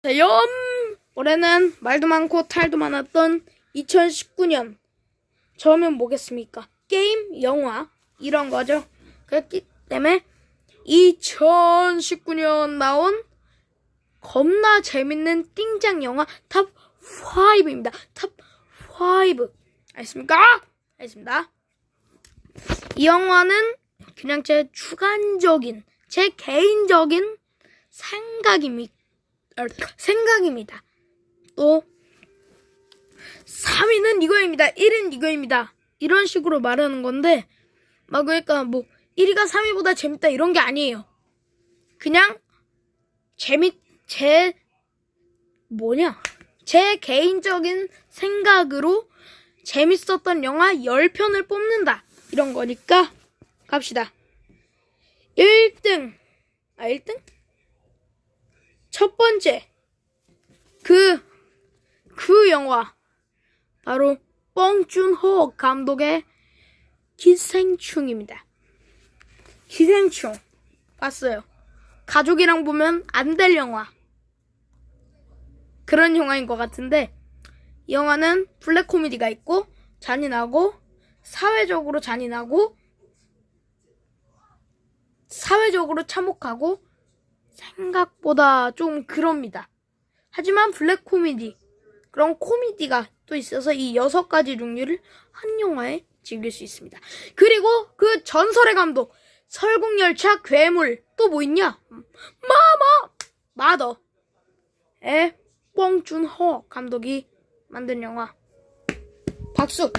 안녕하세요. 올해는 말도 많고 탈도 많았던 2019년. 처음엔 뭐겠습니까? 게임, 영화 이런 거죠. 그렇기 때문에 2019년 나온 겁나 재밌는 띵장 영화 탑 5입니다. 탑 5. 알겠습니까? 알겠습니다. 이 영화는 그냥 제 주관적인, 제 개인적인 생각입니다. 어, 생각입니다. 또 3위는 이거입니다. 1위는 이거입니다. 이런 식으로 말하는 건데 막 그러니까 뭐 1위가 3위보다 재밌다 이런 게 아니에요. 그냥 재밌 제 뭐냐? 제 개인적인 생각으로 재밌었던 영화 10편을 뽑는다. 이런 거니까 갑시다. 1등. 아, 1등? 첫 번째. 그, 그 영화. 바로 뻥준호 감독의 기생충입니다. 기생충. 봤어요. 가족이랑 보면 안 될 영화. 그런 영화인 것 같은데, 이 영화는 블랙 코미디가 있고, 잔인하고, 사회적으로 잔인하고, 사회적으로 참혹하고, 생각보다 좀 그럽니다. 하지만 블랙 코미디, 그런 코미디가 또 있어서 이 여섯 가지 종류를 한 영화에 즐길 수 있습니다. 그리고 그 전설의 감독, 설국열차, 괴물, 또 뭐 있냐? 마마! 마더. 에, 뻥준허 감독이 만든 영화. 박수!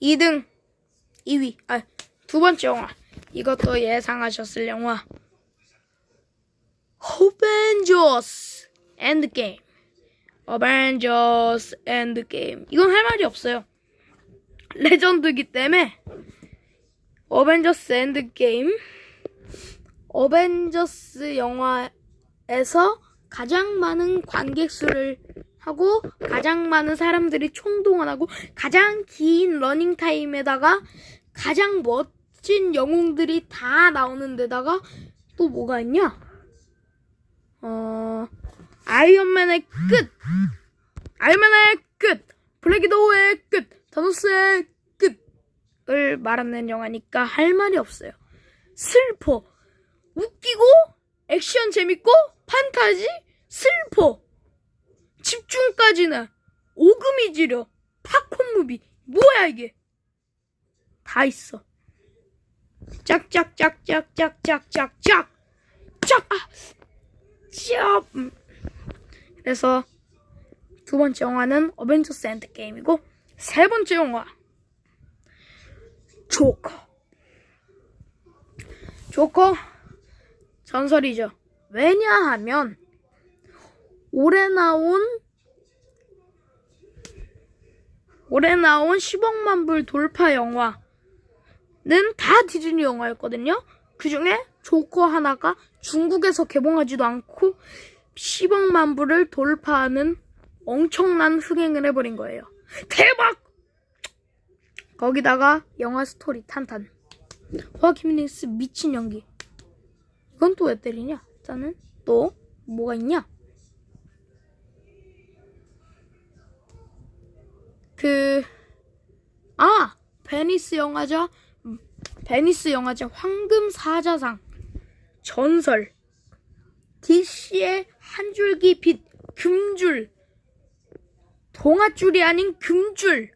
2등, 2위, 아, 두 번째 영화. 이것도 예상하셨을 영화. 어벤져스 엔드게임. 어벤져스 엔드게임. 이건 할 말이 없어요. 레전드기 때문에 어벤져스 엔드게임. 어벤져스 영화에서 가장 많은 관객 수를 하고 가장 많은 사람들이 총동원하고 가장 긴 러닝 타임에다가 가장 멋 진 영웅들이 다 나오는 데다가 또 뭐가 있냐? 어 아이언맨의 끝, 아이언맨의 끝, 블랙이도우의 끝, 다노스의 끝을 말하는 영화니까 할 말이 없어요. 슬퍼, 웃기고 액션 재밌고 판타지? 슬퍼. 집중까지는 오금이 지려. 팝콘 무비. 뭐야 이게? 다 있어 짝짝짝짝짝짝짝짝 짝 아, 짝 음. 그래서 두 번째 영화는 어벤져스 엔드게임이고 세 번째 영화 조커 조커 전설이죠. 왜냐하면 올해 나온 올해 나온 10억만 불 돌파 영화는 다 디즈니 영화였거든요. 그 중에 조커 하나가 중국에서 개봉하지도 않고 10억만 불을 돌파하는 엄청난 흥행을 해버린 거예요. 대박! 거기다가 영화 스토리 탄탄. 호아키미닉스 미친 연기. 이건 또 왜 때리냐? 일단은 또 뭐가 있냐? 그 아, 베니스 영화제 음, 베니스 영화제 황금 사자상 전설 DC의 한 줄기 빛 금줄 동아줄이 아닌 금줄을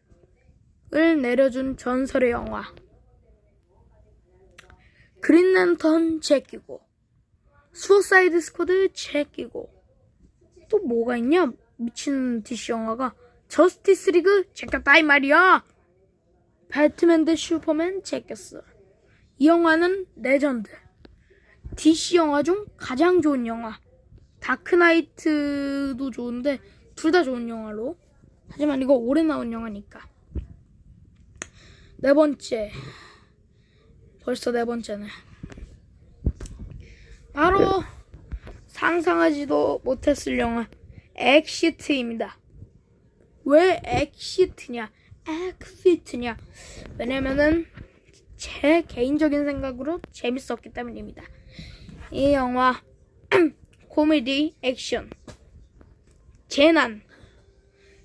내려준 전설의 영화. 그린랜턴 제끼고 수어사이드 스쿼드 제끼고. 또 뭐가 있냐? 미친 DC 영화가 저스티스 리그 제꼈다 이 말이야. 배트맨 대 슈퍼맨 제꼈어 이 영화는 레전드 DC 영화 중 가장 좋은 영화 다크나이트도 좋은데 둘 다 좋은 영화로 하지만 이거 올해 나온 영화니까 네 번째 벌써 네 번째네. 바로 상상하지도 못했을 영화 엑시트입니다. 왜 엑시트냐? 엑시트냐? 왜냐면은 제 개인적인 생각으로 재밌었기 때문입니다. 이 영화 코미디, 액션, 재난.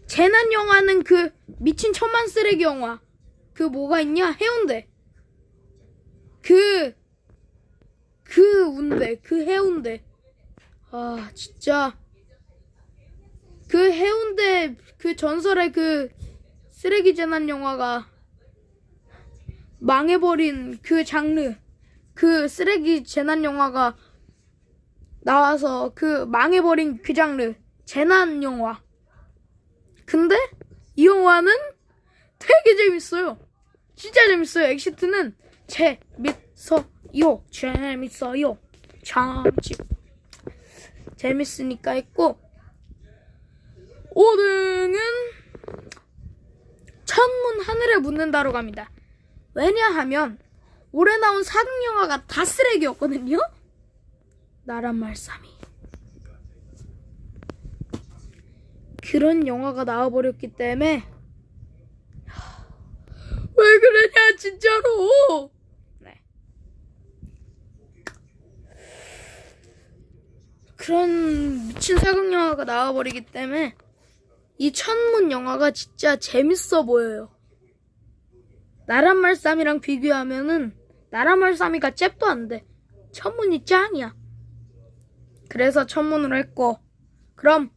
재난 영화는 그 미친 천만 쓰레기 영화. 그 뭐가 있냐? 해운대. 그, 그 운대, 그 해운대. 아, 진짜. 그 해운대, 그 전설의 그 쓰레기 재난 영화가 망해버린 그 장르. 그 쓰레기 재난 영화가 나와서 그 망해버린 그 장르. 재난 영화. 근데 이 영화는 되게 재밌어요. 진짜 재밌어요. 엑시트는 재밌어요. 재밌어요. 참지. 재밌으니까 했고 5등은 천문 하늘에 묻는다로 갑니다. 왜냐하면 올해 나온 사극 영화가 다 쓰레기였거든요. 나란 말씀이 그런 영화가 나와버렸기 때문에 하, 왜 그러냐 진짜로. 네. 그런 미친 사극 영화가 나와버리기 때문에 이 천문 영화가 진짜 재밌어 보여요. 나란 말쌈이랑 비교하면은 나란 말쌈이가 잽도 안 돼. 천문이 짱이야. 그래서 천문으로 했고 그럼